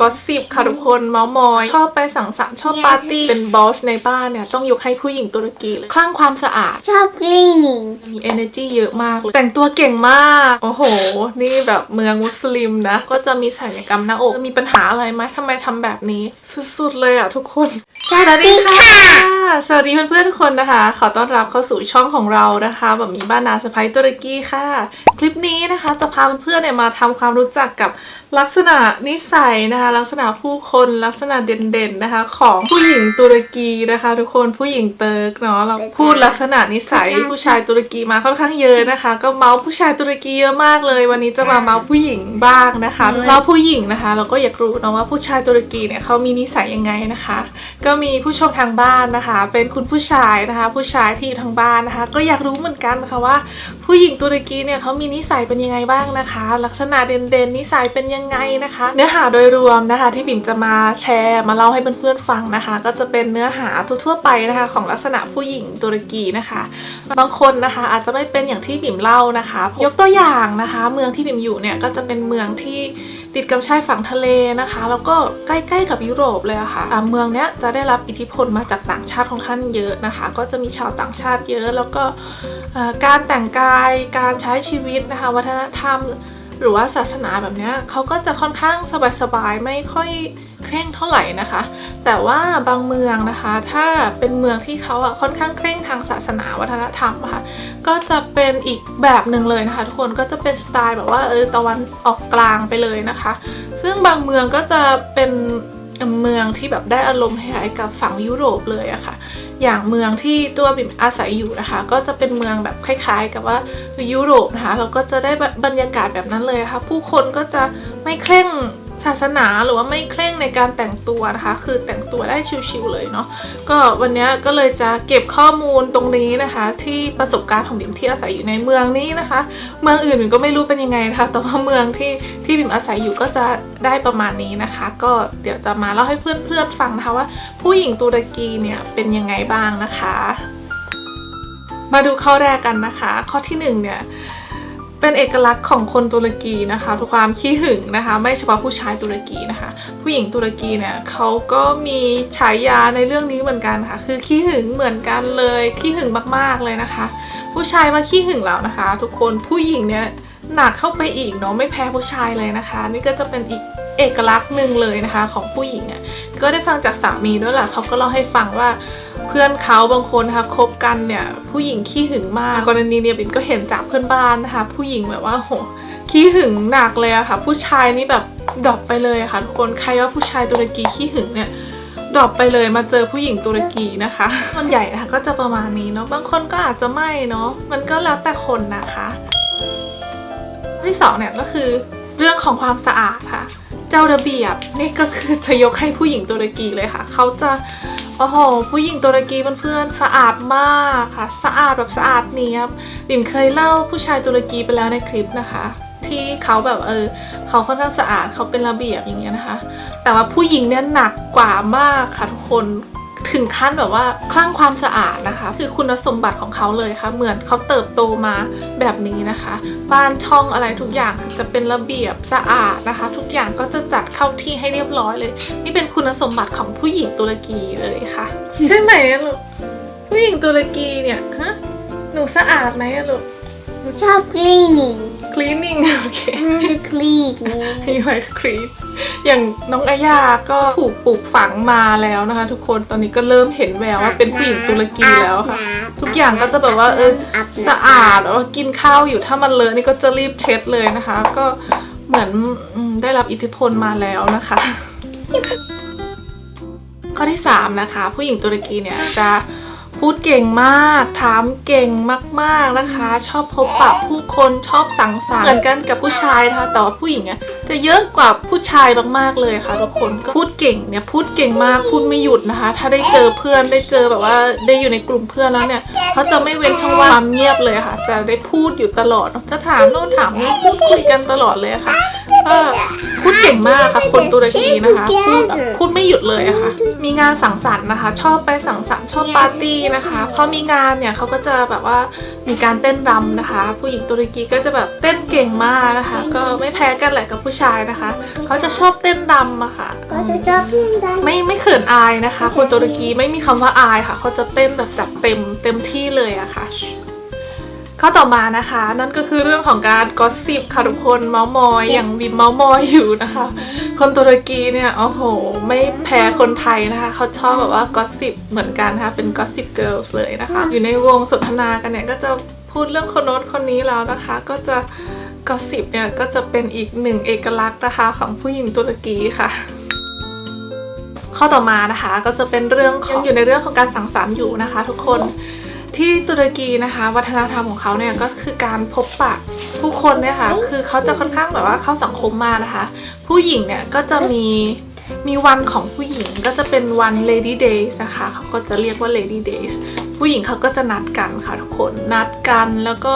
ก็สิบค่ะทุกคนเมาส์มอย ชอบไปสังสรรค์ชอบปาร์ตี้ เป็นบอสในบ้านเนี่ย ต้องยกให้ผู้หญิงตุรกีเลยคลั่งความสะอาด ชอบ cleaning มี energy เยอะมากเลย แต่งตัวเก่งมาก โอ้โห นี่แบบเมืองมุสลิมนะ ก็จะมีศัลยกรรมหน้าอกมีปัญหาอะไรไหมทำไมทำแบบนี้ สุดๆเลยอะทุกคน สวัสดีค่ะ สวัสดีเพื่อนๆทุกคนนะคะ ขอต้อนรับเข้าสู่ช่องของเรานะคะแบบมีบ้านนาสไปตุรกีค่ะ คลิปนี้นะคะจะพาเพื่อนๆเนี่ยมาทำความรู้จักกับลักษณะนิสัยนะคะลักษณะผู้คนลักษณะเด่นๆนะคะ ของผู้หญิงตุรกีนะคะ ทุกคนผู้หญิงเติร์กเนาะเราพูดลักษณะนิสัยผู้ชายตุรกีมาค่อนข้างเยอะนะคะ ก็เมาส์ผู้ชายตุรกีเยอะมากเลย วันนี้จะมาเมาส์ผู้หญิงบ้างนะคะเมาส์ผู้หญิงนะคะ เราก็อยากรู้เนาะว่าผู้ชายตุรกีเนี่ยเขามีนิสัยยังไงนะคะ ก็มีผู้ชมทางบ้านนะคะ เป็นคุณผู้ชายนะคะ ผู้ชายที่อยู่ทางบ้านนะคะ ก็อยากรู้เหมือนกันนะคะว่า ผู้หญิงตุรกีเนี่ยเขามีนิสัยเป็นยังไงบ้างนะคะ ลักษณะเด่นๆนิสัยเป็นยังไงนะคะ เนื้อหาโดยรวมนะคะที่บิ่มจะมาแชร์มาเล่าให้เพื่อนๆฟังนะคะ ก็จะเป็นเนื้อหาทั่วๆไปนะคะ ของลักษณะผู้หญิงตุรกีนะคะ บางคนนะคะอาจจะไม่เป็นอย่างที่บิ่มเล่านะคะ ยกตัวอย่างนะคะ เมืองที่บิ่มอยู่เนี่ยก็จะเป็นเมืองที่ ติดกับชายฝั่งทะเลนะคะ แล้วก็ใกล้ๆกับยุโรปเลยอะค่ะอ่าเมืองเนี้ยจะได้รับอิทธิพลมาจากต่างชาติของท่านเยอะนะคะ ก็จะมีชาวต่างชาติเยอะ แล้วก็การแต่งกายการใช้ชีวิตนะคะ วัฒนธรรม หรือว่าศาสนาแบบนี้เขาก็จะค่อนข้างสบายๆไม่ค่อยเคร่งเท่าไหร่นะคะ แต่ว่าบางเมืองนะคะ ถ้าเป็นเมืองที่เขาอะค่อนข้างเคร่งทางศาสนาวัฒนธรรมะค่ะก็จะเป็นอีกแบบหนึ่งเลยนะคะ ทุกคนก็จะเป็นสไตล์แบบว่าเออตะวันออกกลางไปเลยนะคะ ซึ่งบางเมืองก็จะเป็น เมืองที่แบบได้อารมณ์คล้ายๆกับฝั่งยุโรปเลยอะค่ะ อย่างเมืองที่ตัวบิมอาศัยอยู่นะคะ ก็จะเป็นเมืองแบบคล้าย ๆ กับว่ายุโรปนะคะ เราก็จะได้บรรยากาศแบบนั้นเลยค่ะ ผู้คนก็จะไม่เคร่ง ศาสนาหรือว่าไม่เคร่งในการแต่งตัวนะคะ คือแต่งตัวได้ชิวๆเลยเนาะก็วันนี้ก็เลยจะเก็บข้อมูลตรงนี้นะคะ ที่ประสบการณ์ของบิมที่อาศัยอยู่ในเมืองนี้นะคะ เมืองอื่นบิมก็ไม่รู้เป็นยังไงนะคะแต่ว่าเมืองที่ที่บิมอาศัยอยู่ก็จะได้ประมาณนี้นะคะ ก็เดี๋ยวจะมาเล่าให้เพื่อนๆฟังนะคะว่า ผู้หญิงตุรกีเนี่ยเป็นยังไงบ้างนะคะ มาดูข้อแรกกันนะคะ ข้อที่หนึ่งเนี่ย เป็นเอกลักษณ์ของคนตุรกีนะคะความขี้หึงนะคะ ไม่เฉพาะผู้ชายตุรกีนะคะ ผู้หญิงตุรกีเนี่ยเขาก็มีฉายาในเรื่องนี้เหมือนกันค่ะ คือขี้หึงเหมือนกันเลยขี้หึงมากๆเลยนะคะ ผู้ชายมาขี้หึงแล้วนะคะ ทุกคนผู้หญิงเนี่ยหนักเข้าไปอีกเนาะไม่แพ้ผู้ชายเลยนะคะ นี่ก็จะเป็นอีกเอกลักษณ์หนึ่งเลยนะคะของผู้หญิงอะ่ะก็ได้ฟังจากสามีด้วยแหละเขาก็เล่าให้ฟังว่า เพื่อนเขาบางคนนะคะคบกันเนี่ยผู้หญิงขี้หึงมากกรณีเนี่ยบินก็เห็นจากเพื่อนบ้านนะคะผู้หญิงแบบว่าโหขี้หึงหนักเลยอะค่ะ ผู้ชายนี่แบบดรอปไปเลยอะค่ะทุกคนใครว่าผู้ชายตุรกีขี้หึงเนี่ยดรอปไปเลยมาเจอผู้หญิงตุรกีนะคะส่วนใหญ่นะคะก็จะประมาณนี้เนาะบางคนก็อาจจะไม่เนาะมันก็แล้วแต่คนนะคะข้อที่สองเนี่ยก็คือเรื่องของความสะอาดค่ะ เจ้าระเบียบนี่ก็คือจะยกให้ผู้หญิงตุรกีเลยค่ะ เขาจะ โอ้โห ผู้หญิงตุรกีเพื่อนๆสะอาดมากค่ะ สะอาดแบบสะอาดเนียบบิ่มเคยเล่าผู้ชายตุรกีไปแล้วในคลิปนะคะ ที่เขาแบบเออเขาค่อนข้างสะอาดเขาเป็นระเบียบอย่างเงี้ยนะคะ แต่ว่าผู้หญิงเนี่ยหนักกว่ามากค่ะทุกคน ถึงขั้นแบบว่าคลั่งความสะอาดนะคะ คือคุณสมบัติของเขาเลยค่ะ เหมือนเขาเติบโตมาแบบนี้นะคะ บ้านช่องอะไรทุกอย่างจะเป็นระเบียบสะอาดนะคะ ทุกอย่างก็จะจัดเข้าที่ให้เรียบร้อยเลย นี่เป็นคุณสมบัติของผู้หญิงตุรกีเลยค่ะ ใช่ไหมอะลูกผู้หญิงตุรกีเนี่ยฮะหนูสะอาดไหมอะลูกชอบ cleaning cleaning โอเค I want to clean ให้ไว้ทุกคลิป อย่างน้องอาญาก็ถูกปลูกฝังมาแล้วนะคะ ทุกคนตอนนี้ก็เริ่มเห็นแววว่าเป็นผู้หญิงตุรกีแล้วค่ะ ทุกอย่างก็จะแบบว่าเออสะอาดแล้วกินข้าวอยู่ถ้ามันเลอะนี่ก็จะรีบเช็ดเลยนะคะ ก็เหมือนได้รับอิทธิพลมาแล้วนะคะ ข้อที่ 3 นะคะ ผู้หญิงตุรกีเนี่ยจะพูดเก่งมาก ถามเก่งมาก ๆนะคะ ชอบพบปะผู้คนชอบสังสรรค์เหมือนกันกับผู้ชายนะคะแต่ว่าผู้หญิงอะ จะเยอะกว่าผู้ชายมากๆเลยค่ะทุกคนก็พูดเก่งเนี่ยพูดเก่งมากพูดไม่หยุดนะคะ ถ้าได้เจอเพื่อนได้เจอแบบว่าได้อยู่ในกลุ่มเพื่อนแล้วเนี่ยเขาจะไม่เว้นช่องว่างความเงียบเลยค่ะ จะได้พูดอยู่ตลอดจะถามโน่นถามนี่พูดคุยกันตลอดเลยค่ะออพูดเก่งมากค่ะคนตุรกีนะคะพูดแบบพูดไม่หยุดเลยอะค่ะ มีงานสังสรรค์นะคะ ชอบไปสังสรรค์ชอบปาร์ตี้นะคะพอมีงานเนี่ยเขาก็จะแบบว่ามีการเต้นรำนะคะ ผู้หญิงตุรกีก็จะแบบเต้นเก่งมากนะคะ ก็ไม่แพ้กันแหละกับผู้ชายนะคะเขาจะชอบเต้นรำอะค่ะก็จะชอบเล่นได้ไม่ไม่เขินอายนะคะ คนตุรกีไม่มีคำว่าอายค่ะเขาจะเต้นแบบจัดเต็มเต็มที่เลยอะค่ะ ข้อต่อมานะคะ นั่นก็คือเรื่องของการกอสซิบค่ะทุกคนเมาส์มอยอย่างวิมเมาส์มอยอยู่นะคะ คนตุรกีเนี่ยโอ้โห ไม่แพ้คนไทยนะคะ เขาชอบแบบว่ากอสซิบเหมือนกันนะคะเป็นกอสซิบเกิลส์เลยนะคะ อยู่ในวงสนทนากันเนี่ยก็จะพูดเรื่องคนโน้นคนนี้แล้วนะคะ ก็จะกอสซิบเนี่ยก็จะเป็นอีกหนึ่งเอกลักษณ์นะคะของผู้หญิงตุรกีค่ะข้อต่อมานะคะก็จะเป็นเรื่องของยังอยู่ในเรื่องของการสังสรรค์อยู่นะคะ ทุกคน ที่ตุรกีนะคะ วัฒนธรรมของเขาเนี่ยก็คือการพบปะผู้คนเนี่ยค่ะคือเขาจะค่อนข้างแบบว่าเข้าสังคมมากนะคะ ผู้หญิงเนี่ยก็จะมีมีวันของผู้หญิงก็จะเป็นวัน Lady Days นะคะเขาก็จะเรียกว่า Lady Days ผู้หญิงเขาก็จะนัดกันค่ะทุกคนนัดกันแล้วก็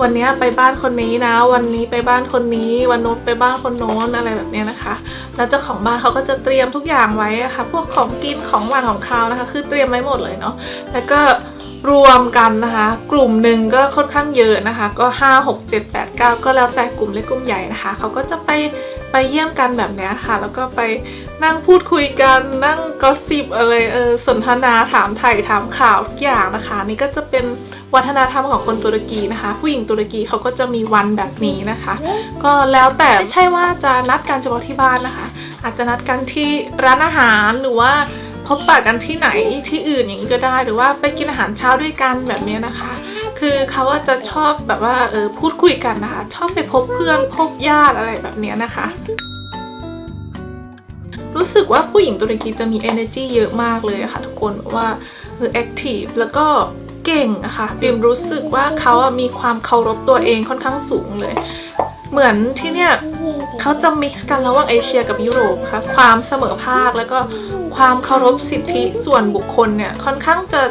วันเนี้ยไปบ้านคนนี้นะ วันนี้ไปบ้านคนนี้ วันโน้นไปบ้านคนโน้นอะไรแบบเนี้ยนะคะ แล้วเจ้าของบ้านเขาก็จะเตรียมทุกอย่างไว้อะค่ะพวกของกินของหวานของคาวนะคะ คือเตรียมไว้หมดเลยเนาะแล้วก็ รวมกันนะคะ กลุ่มหนึ่งก็ค่อนข้างเยอะนะคะ ก็ 5 6 7 8 9 ก็แล้วแต่กลุ่มเล็กกลุ่มใหญ่นะคะ เขาก็จะไปไปเยี่ยมกันแบบนี้ค่ะ แล้วก็ไปนั่งพูดคุยกันนั่งกอสิบอะไรเออสนทนาถามไถ่ถามข่าวทุกอย่างนะคะ นี่ก็จะเป็นวัฒนธรรมของคนตุรกีนะคะ ผู้หญิงตุรกีเขาก็จะมีวันแบบนี้นะคะ ก็แล้วแต่ไม่ใช่ว่าจะนัดกันเฉพาะที่บ้านนะคะ อาจจะนัดกันที่ร้านอาหารหรือว่า พบปะกันที่ไหนที่อื่นอย่างนี้ก็ได้ หรือว่าไปกินอาหารเช้าด้วยกันแบบนี้นะคะ คือเขาว่าจะชอบแบบว่าเออพูดคุยกันนะคะ ชอบไปพบเพื่อนพบญาติอะไรแบบนี้นะคะรู้สึกว่าผู้หญิงตุรกีจะมี energy เยอะมากเลยะค่ะทุกคนว่าเออ active แล้วก็เก่งอะคะบิมรู้สึกว่าเขาอะมีความเคารพตัวเองค่อนข้างสูงเลย เหมือนที่เนี่ยเขาจะ mix กันระหว่างเอเชียกับยุโรปค่ะความเสมอภาคแล้วก็ ความเคารพสิทธิส่วนบุคคลเนี่ยค่อนข้างจะ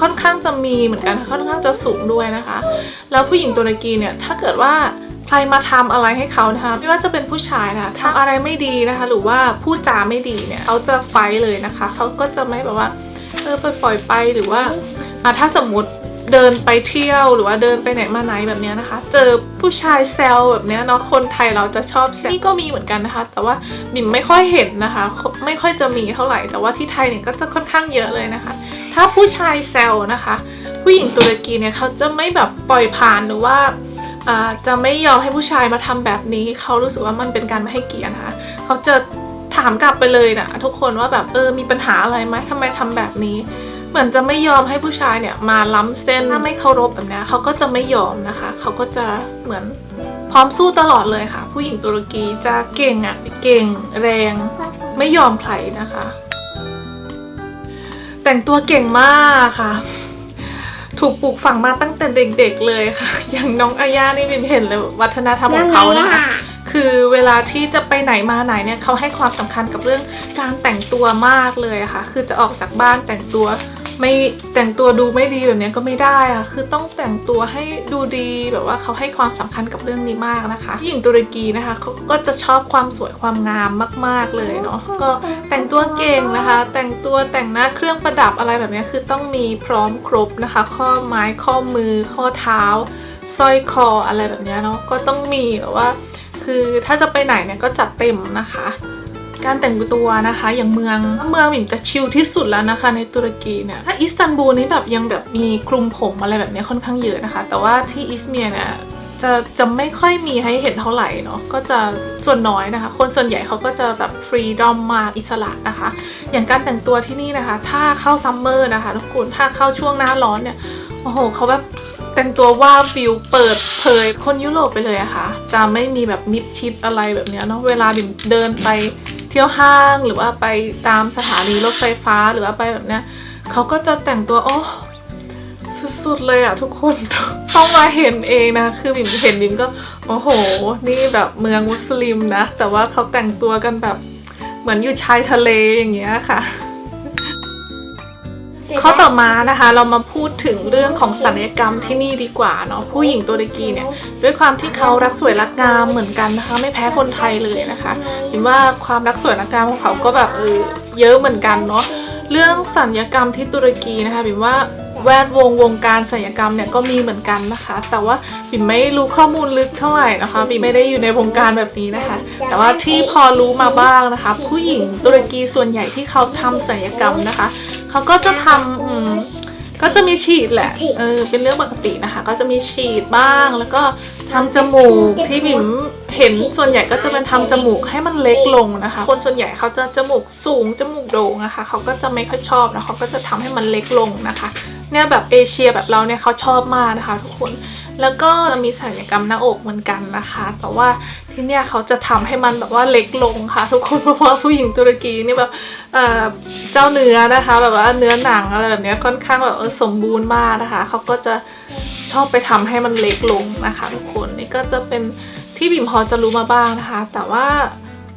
ค่อนข้างจะมีเหมือนกันค่อนข้างจะสูงด้วยนะคะ แล้วผู้หญิงตุรกีเนี่ยถ้าเกิดว่าใครมาทำอะไรให้เขานะคะไม่ว่าจะเป็นผู้ชายนะทำอะไรไม่ดีนะคะ หรือว่าพูดจาไม่ดีเนี่ยเขาจะไฟเลยนะคะเขาก็จะไม่แบบว่าเออปปล่อยไปหรือว่าอะถ้าสมมติ เดินไปเที่ยวหรือว่าเดินไปไหนมาไหนแบบนี้นะคะ เจอผู้ชายแซวแบบนี้เนาะคนไทยเราจะชอบแซวนี่ก็มีเหมือนกันนะคะ แต่ว่าบิ่มไม่ค่อยเห็นนะคะ ไม่ค่อยจะมีเท่าไหร่ แต่ว่าที่ไทยเนี่ยก็จะค่อนข้างเยอะเลยนะคะ ถ้าผู้ชายแซวนะคะ ผู้หญิงตุรกีเนี่ยเขาจะไม่แบบปล่อยผ่านหรือว่าจะไม่ยอมให้ผู้ชายมาทำแบบนี้ เขารู้สึกว่ามันเป็นการไม่ให้เกียรตินะคะเขาจะถามกลับไปเลยนะทุกคนว่าแบบเออมีปัญหาอะไรไหมทำไมทำแบบนี้ เหมือนจะไม่ยอมให้ผู้ชายเนี่ยมาล้ำเส้นถ้าไม่เคารพแบบเนี้ยเขาก็จะไม่ยอมนะคะ เขาก็จะเหมือนพร้อมสู้ตลอดเลยค่ะ ผู้หญิงตุรกีจะเก่งอะ่ะเก่งแรง ไม่ยอมใครนะคะ แต่งตัวเก่งมากค่ะ ถูกปลูกฝังมาตั้งแต่เด็กๆเลยค่ะ อย่างน้องอาย่านี่บิมเห็นเลยวัฒนธรรมของเขานะคะคือเวลาที่จะไปไหนมาไหนเนี่ยเขาให้ความสำคัญกับเรื่องการแต่งตัวมากเลยอะค่ะ คือจะออกจากบ้านแต่งตัว ไม่แต่งตัวดูไม่ดีแบบนี้ก็ไม่ได้อะคือต้องแต่งตัวให้ดูดีแบบว่าเขาให้ความสำคัญกับเรื่องนี้มากนะคะผู้หญิงตุรกีนะคะเขาก็จะชอบความสวยความงามมาก ๆเลยเนาะก็แต่งตัวเก่งนะคะ แต่งตัวแต่งหน้าเครื่องประดับอะไรแบบนี้คือต้องมีพร้อมครบนะคะ ข้อไม้ข้อมือ ข้อเท้าสร้อยคออะไรแบบนี้เนาะก็ต้องมีแบบว่า คือถ้าจะไปไหนเนี่ยก็จัดเต็มนะคะ การแต่งตัวนะคะอย่างเมืองเมืองหมิ่นจะชิลที่สุดแล้วนะคะ ในตุรกีเนี่ยถ้าอิสตันบูลนี่แบบยังแบบมีคลุมผมอะไรแบบนี้ค่อนข้างเยอะนะคะ แต่ว่าที่อิสเมียเนี่ยจะจะไม่ค่อยมีให้เห็นเท่าไหร่เนาะก็จะส่วนน้อยนะคะ คนส่วนใหญ่เขาก็จะแบบฟรีดอมมากอิสระนะคะ อย่างการแต่งตัวที่นี่นะคะ ถ้าเข้าซัมเมอร์นะคะทุกคนถ้าเข้าช่วงหน้าร้อนเนี่ยโอ้โหเขาแบบแต่งตัวว่าบิวเปิดเผยคนยุโรปไปเลยอะค่ะ จะไม่มีแบบมิดชิดอะไรแบบเนี้ยเนาะเวลาบิ่มเดินไป เที่ยวห้างหรือว่าไปตามสถานีรถไฟฟ้าหรือว่าไปแบบเนี้ยเขาก็จะแต่งตัวโอ้สุดๆเลยอะทุกคนต้องมาเห็นเองนะ คือบิ่มเห็นบิ่มก็โอ้โห นี่แบบเมืองมุสลิมนะ แต่ว่าเขาแต่งตัวกันแบบเหมือนอยู่ชายทะเลอย่างเงี้ยค่ะ ข้อต่อมานะคะเรามาพูดถึงเรื่องของศัลยกรรมที่นี่ดีกว่าเนาะผู้หญิงตุรกีเนี่ยด้วยความที่เขารักสวยรักงามเหมือนกันนะคะ ไม่แพ้คนไทยเลยนะคะเห็นว่าความรักสวยรักงามของเขาก็แบบเออเยอะเหมือนกันเนาะเรื่องศัลยกรรมที่ตุรกีนะคะบิมว่าแวดวงวงการศัลยกรรมเนี่ยก็มีเหมือนกันนะคะ แต่ว่าบิมไม่รู้ข้อมูลลึกเท่าไหร่นะคะบิมไม่ได้อยู่ในวงการแบบนี้นะคะ แต่ว่าที่พอรู้มาบ้างนะคะ ผู้หญิงตุรกีส่วนใหญ่ที่เขาทำศัลยกรรมนะคะ เขาก็จะทำอืมก็จะมีฉีดแหละ เออ เป็นเรื่องปกตินะคะ ก็จะมีฉีดบ้าง แล้วก็ทำจมูกที่บิ่มเห็นส่วนใหญ่ก็จะเป็นทำจมูกให้มันเล็กลงนะคะ คนส่วนใหญ่เขาจะจมูกสูง จมูกโด่งนะคะ เขาก็จะไม่ค่อยชอบนะเขาก็จะทำให้มันเล็กลงนะคะ เนี่ยแบบเอเชียแบบเราเนี่ยเขาชอบมากนะคะ ทุกคน แล้วก็จะมีศัลยกรรมหน้าอกเหมือนกันนะคะ แต่ว่า ที่เนี่ยเขาจะทำให้มันแบบว่าเล็กลงค่ะ ทุกคนเพราะว่าผู้หญิงตุรกีนี่แบบเจ้าเนื้อนะคะ แบบว่าเนื้อหนังอะไรแบบเนี้ยค่อนข้างแบบสมบูรณ์มากนะคะเขาก็จะชอบไปทำให้มันเล็กลงนะคะ ทุกคนนี่ก็จะเป็นที่บิ่มพอจะรู้มาบ้างนะคะ แต่ว่า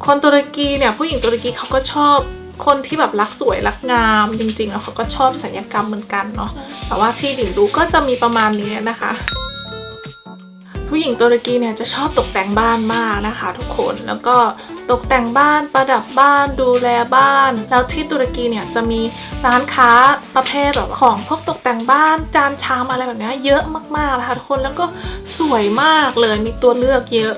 คนตุรกีเนี่ยผู้หญิงตุรกีเขาก็ชอบคนที่แบบรักสวยรักงามจริงๆแล้วเขาก็ชอบศัลยกรรมเหมือนกันเนาะแต่ว่าที่บิ่มรู้ก็จะมีประมาณนี้นะคะ ผู้หญิงตุรกีเนี่ยจะชอบตกแต่งบ้านมากนะคะ ทุกคนแล้วก็ตกแต่งบ้านประดับบ้านดูแลบ้าน แล้วที่ตุรกีเนี่ยจะมีร้านค้าประเภทแบบของพวกตกแต่งบ้านจานชามอะไรแบบนี้เยอะมากๆนะคะทุกคนแล้วก็สวยมากเลยมีตัวเลือกเยอะ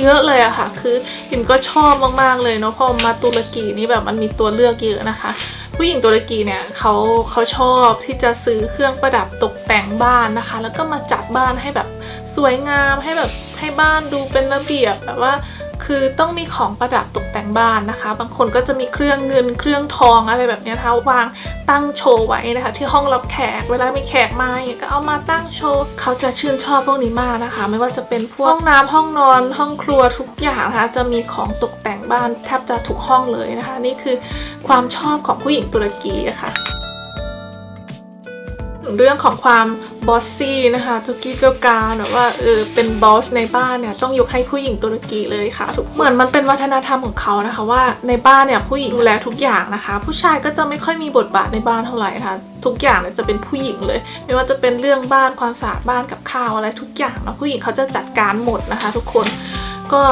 เยอะเลยอะค่ะ คือพิมก็ชอบมากๆเลยเนาะพอมาตุรกีนี่แบบมันมีตัวเลือกเยอะนะคะ ผู้หญิงตุรกีเนี่ยเขาเขาชอบที่จะซื้อเครื่องประดับตกแต่งบ้านนะคะ แล้วก็มาจัดบ้านให้แบบ สวยงามให้แบบให้บ้านดูเป็นระเบียบแบบว่าคือต้องมีของประดับตกแต่งบ้านนะคะ บางคนก็จะมีเครื่องเงินเครื่องทองอะไรแบบนี้นะคะวางตั้งโชว์ไว้นะคะ ที่ห้องรับแขกเวลามีแขกมาก็เอามาตั้งโชว์เขาจะชื่นชอบพวกนี้มากนะคะ ไม่ว่าจะเป็นพวกห้องน้ำห้องนอน ห้องครัวทุกอย่างนะคะ จะมีของตกแต่งบ้านแทบจะทุกห้องเลยนะคะ นี่คือความชอบของผู้หญิงตุรกีะค่ะ เรื่องของความบอสซี่นะคะทุกี้เจ้าการแบบว่าเออเป็นบอสในบ้านเนี่ยต้องยกให้ผู้หญิงตุรกีเลยค่ะทุกเหมือนมันเป็นวัฒนธรรมของเขานะคะ ว่าในบ้านเนี่ยผู้หญิงดูแลทุกอย่างนะคะ ผู้ชายก็จะไม่ค่อยมีบทบาทในบ้านเท่าไหร่ค่ะทุกอย่างเนี่ยจะเป็นผู้หญิงเลย ไม่ว่าจะเป็นเรื่องบ้านความสะอาดบ้านกับข้าวอะไรทุกอย่างนะผู้หญิงเขาจะจัดการหมดนะคะ ทุกคนก็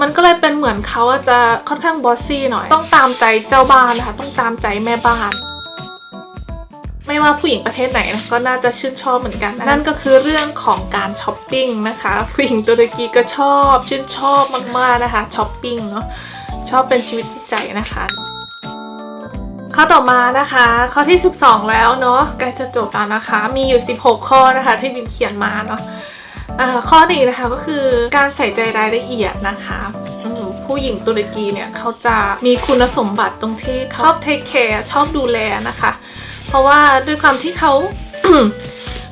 มันก็เลยเป็นเหมือนเขาจะค่อนข้างบอสซี่หน่อย ต้องตามใจเจ้าบ้านนะคะ ต้องตามใจแม่บ้าน ไม่ว่าผู้หญิงประเทศไหนนะก็น่าจะชื่นชอบเหมือนกันนะนั่นก็คือเรื่องของการช้อปปิ้งนะคะ ผู้หญิงตุรกีก็ชอบชื่นชอบมากๆนะคะช้อปปิ้งเนาะชอบเป็นชีวิตจิตใจนะคะข้อต่อมานะคะ ข้อที่ 12 แล้วเนาะใกล้จะจบแล้วนะคะ มีอยู่ 16 ข้อนะคะที่บิมเขียนมาเนาะข้อนี้นะคะก็คือการใส่ใจรายละเอียดนะคะผู้หญิงตุรกีเนี่ยเขาจะมีคุณสมบัติตรงที่ชอบเทคแคร์ชอบดูแลนะคะ เพราะว่าด้วยความที่เขา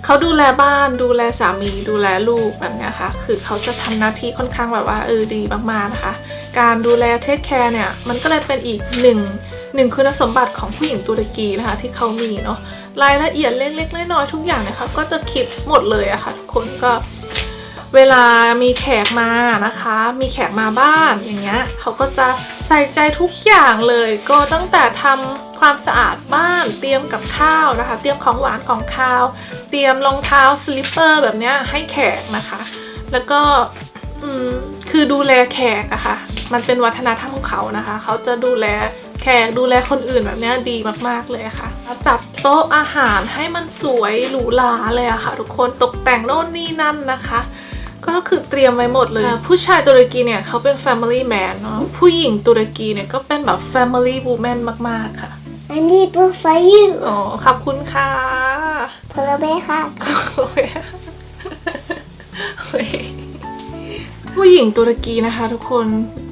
เขาดูแลบ้านดูแลสามีดูแลลูกแบบนี้ค่ะคือเขาจะทำหน้าที่ค่อนข้างแบบว่าเออดีมากๆนะคะ การดูแลเทคแคร์เนี่ยมันก็เลยเป็นอีกหนึ่งหนึ่งคุณสมบัติของผู้หญิงตุรกีนะคะที่เขามีเนาะรายละเอียดเล็กๆน้อยๆทุกอย่างนี่ยเขาก็จะคิดหมดเลยอะค่ะทุกคนก็เวลามีแขกมานะคะ มีแขกมาบ้านอย่างเงี้ยเขาก็จะใส่ใจทุกอย่างเลย ก็ตั้งแต่ทำ ความสะอาดบ้าน เตรียมกับข้าวนะคะ เตรียมของหวานของข้าว เตรียมรองเท้าสลิปเปอร์แบบเนี้ยให้แขกนะคะ แล้วก็อืมคือดูแลแขกอะค่ะ มันเป็นวัฒนธรรมของเขานะคะ เขาจะดูแลแขกดูแลคนอื่นแบบเนี้ยดีมากๆเลยอะค่ะ จัดโต๊ะอาหารให้มันสวยหรูหราเลยอะค่ะ ทุกคนตกแต่งโน่นนี่นั่นนะคะ ก็คือเตรียมไว้หมดเลย ผู้ชายตุรกีเนี่ยเขาเป็น family man เนาะผู้หญิงตุรกีเนี่ยก็เป็นแบบ family woman มากๆค่ะ I need book for you อ๋อ ขอบคุณค่ะพลเบค่ะโอเคโอเคผู้หญิงตุรกีนะคะทุกคน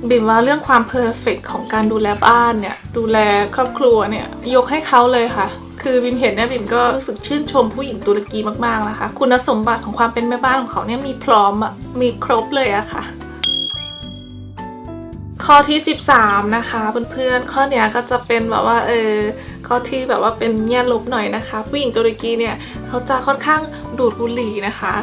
บิมว่าเรื่องความเพอร์เฟกของการดูแลบ้านเนี่ย ดูแลครอบครัวเนี่ย ยกให้เขาเลยค่ะ คือบิมเห็นเนี่ยบิมก็รู้สึกชื่นชมผู้หญิงตุรกีมากๆนะคะ คุณสมบัติของความเป็นแม่บ้านของเขาเนี่ยมีพร้อมอะมีครบเลยอะค่ะ ข้อที่ 13 นะคะเพื่อนๆข้อเนี้ยก็จะเป็นแบบว่าเออข้อที่แบบว่าเป็นแง่ลบหน่อยนะคะ ผู้หญิงตุรกีเนี่ยเขาจะค่อนข้างดูดบุหรี่นะคะ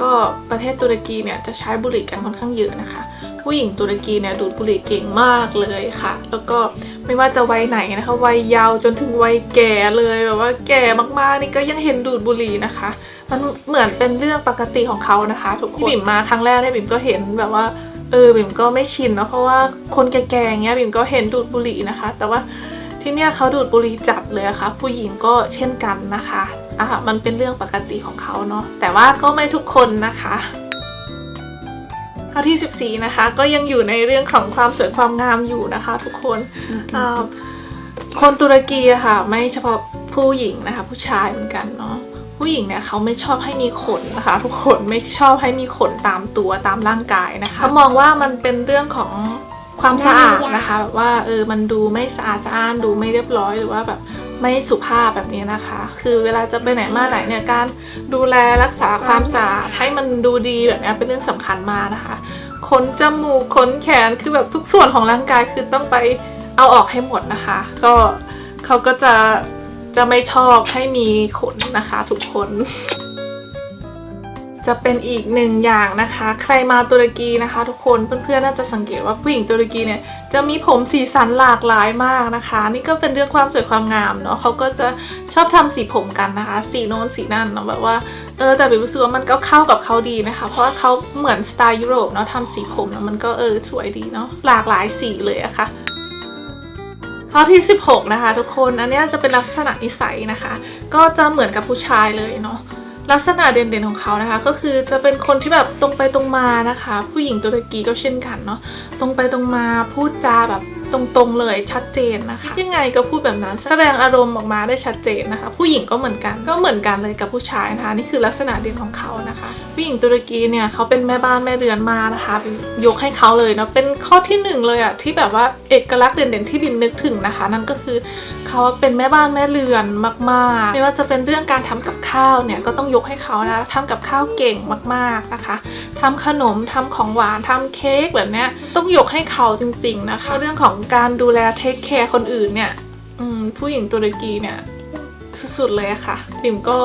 ก็ประเทศตุรกีเนี่ยจะใช้บุหรี่กันค่อนข้างเยอะนะคะ ผู้หญิงตุรกีเนี่ยดูดบุหรี่เก่งมากเลยค่ะ แล้วก็ไม่ว่าจะวัยไหนนะคะวัยเยาว์จนถึงวัยแก่เลยแบบว่าแก่มากๆนี่ก็ยังเห็นดูดบุหรี่นะคะ มันเหมือนเป็นเรื่องปกติของเขานะคะ ทุกคนที่บิ่มมาครั้งแรกเนี่ยบิ่มก็เห็นแบบว่า เออบิ่มก็ไม่ชินเนาะเพราะว่าคนแก่ๆอย่างเงี้ยบิ่มก็เห็นดูดบุหรี่นะคะ แต่ว่าที่เนี่ยเขาดูดบุหรี่จัดเลยอะค่ะ ผู้หญิงก็เช่นกันนะคะอะมันเป็นเรื่องปกติของเขาเนาะแต่ว่าก็ไม่ทุกคนนะคะข้อที่ 14 นะคะ ก็ยังอยู่ในเรื่องของความสวยความงามอยู่นะคะ ทุกคนอ่าคนตุรกีอะค่ะ ไม่เฉพาะผู้หญิงนะคะ ผู้ชายเหมือนกันเนาะ ผู้หญิงเนี่ยเขาไม่ชอบให้มีขนนะคะ ทุกคนไม่ชอบให้มีขนตามตัวตามร่างกายนะคะเขามองว่ามันเป็นเรื่องของความสะอาดนะคะแบบว่าเออมันดูไม่สะอาดสะอ้านดูไม่เรียบร้อยหรือว่าแบบไม่สุภาพแบบนี้นะคะ คือเวลาจะไปไหนมาไหนเนี่ยการดูแลรักษาความสะอาดให้มันดูดีแบบนี้เป็นเรื่องสำคัญมากนะคะขนจมูกขนแขนคือแบบทุกส่วนของร่างกายคือต้องไปเอาออกให้หมดนะคะ ก็เขาก็จะ จะไม่ชอบให้มีขนนะคะทุกคน จะเป็นอีกหนึ่งอย่างนะคะ ใครมาตุรกีนะคะ ทุกคนเพื่อนๆน่าจะสังเกตว่าผู้หญิงตุรกีเนี่ยจะมีผมสีสันหลากหลายมากนะคะ นี่ก็เป็นเรื่องความสวยความงามเนาะเขาก็จะชอบทำสีผมกันนะคะ สีโน้นสีนั่นเนาะแบบว่าเออแต่บิวรู้สึกว่ามันก็เข้ากับเขาดีนะคะ เพราะว่าเขาเหมือนสไตล์ยุโรปเนาะทำสีผมแล้วมันก็เออสวยดีเนาะหลากหลายสีเลยอะค่ะ ข้อที่ 16 นะคะ ทุกคน อันนี้จะเป็นลักษณะนิสัยนะคะ ก็จะเหมือนกับผู้ชายเลยเนาะลักษณะเด่นๆของเขานะคะ ก็คือจะเป็นคนที่แบบตรงไปตรงมานะคะ ผู้หญิงตุรกีก็เช่นกันเนาะตรงไปตรงมาพูดจาแบบ ตรงๆเลยชัดเจนนะคะ ยังไงก็พูดแบบนั้นแสดงอารมณ์ออกมาได้ชัดเจนนะคะ ผู้หญิงก็เหมือนกันก็เหมือนกันเลยกับผู้ชายนะคะ นี่คือลักษณะเด่นของเขานะคะผู้หญิงตุรกีเนี่ยเขาเป็นแม่บ้านแม่เรือนมานะคะ ยกให้เขาเลยเนาะเป็นข้อที่หนึ่งเลยอะที่แบบว่าเอกลักษณ์เด่นๆที่บินนึกถึงนะคะ นั่นก็คือ เขาเป็นแม่บ้านแม่เรือนมากๆ ไม่ว่าจะเป็นเรื่องการทำกับข้าวเนี่ยก็ต้องยกให้เขานะทำกับข้าวเก่งมากๆนะคะทำขนมทำของหวานทำเค้กแบบเนี้ยต้องยกให้เขาจริง ๆนะคะ เรื่องของการดูแลเทคแคร์คนอื่นเนี่ยผู้หญิงตุรกีเนี่ยสุดๆเลยค่ะปิ่มก็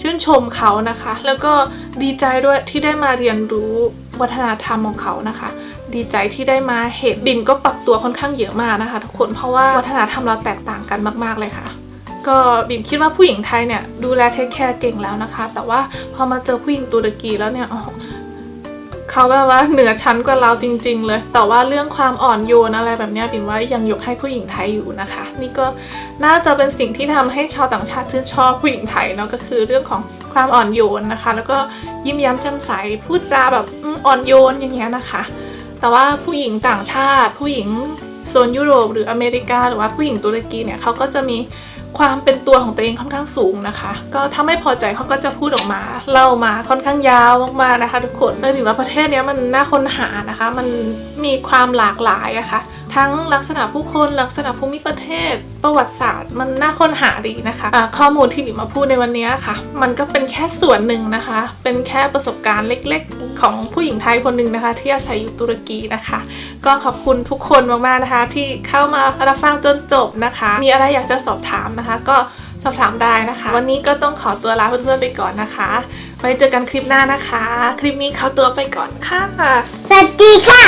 ชื่นชมเขานะคะ แล้วก็ดีใจด้วยที่ได้มาเรียนรู้วัฒนธรรมของเขานะคะ ดีใจที่ได้มาเห็นบิมก็ปรับตัวค่อนข้างเยอะมากนะคะ ทุกคนเพราะว่าวัฒนธรรมเราแตกต่างกันมาก ๆเลยค่ะ ก็บิมคิดว่าผู้หญิงไทยเนี่ยดูแลเทคแคร์เก่งแล้วนะคะ แต่ว่าพอมาเจอผู้หญิงตุรกีแล้วเนี่ยเขาแบบว่าเหนือชั้นกว่าเราจริง ๆ เลย แต่ว่าเรื่องความอ่อนโยนอะไรแบบนี้ยปิ่มว่ายังยกให้ผู้หญิงไทยอยู่นะคะ นี่ก็น่าจะเป็นสิ่งที่ทำให้ชาวต่างชาติชื่นชอบผู้หญิงไทยเนาะก็คือเรื่องของความอ่อนโยนนะคะ แล้วก็ยิ้มย้มแจ่มใสพูดจาแบบอ่อนโยนอย่างเงี้ยนะคะ แต่ว่าผู้หญิงต่างชาติ ผู้หญิงโซนยุโรปหรืออเมริกา หรือว่าผู้หญิงตุรกีเนี่ยเขาก็จะมีความเป็นตัวของตัวเองค่อนข้างสูงนะคะ ก็ถ้าไม่พอใจเขาก็จะพูดออกมาเล่ามาค่อนข้างยาวมากๆนะคะ ทุกคนเลยถือว่าประเทศเนี้ยมันน่าค้นหานะคะ มันมีความหลากหลายอะคะ่ะทั้งลักษณะผู้คนลักษณะภูมิประเทศ ประวัติศาสตร์ มันน่าค้นหาดีนะคะะข้อมูลที่หนิมาพูดในวันนี้ค่ะ มันก็เป็นแค่ส่วนหนึ่งนะคะ เป็นแค่ประสบการณ์เล็ก ของผู้หญิงไทยคนหนึ่งนะคะ ที่อาศัยอยู่ตุรกีนะคะ ก็ขอบคุณทุกคนมากๆนะคะ ที่เข้ามารับฟังจนจบนะคะ มีอะไรอยากจะสอบถามนะคะ ก็สอบถามได้นะคะ วันนี้ก็ต้องขอตัวลาเพื่อนๆไปก่อนนะคะไว้เจอกันคลิปหน้านะคะ คลิปนี้ขอตัวไปก่อนค่ะ สวัสดีค่ะ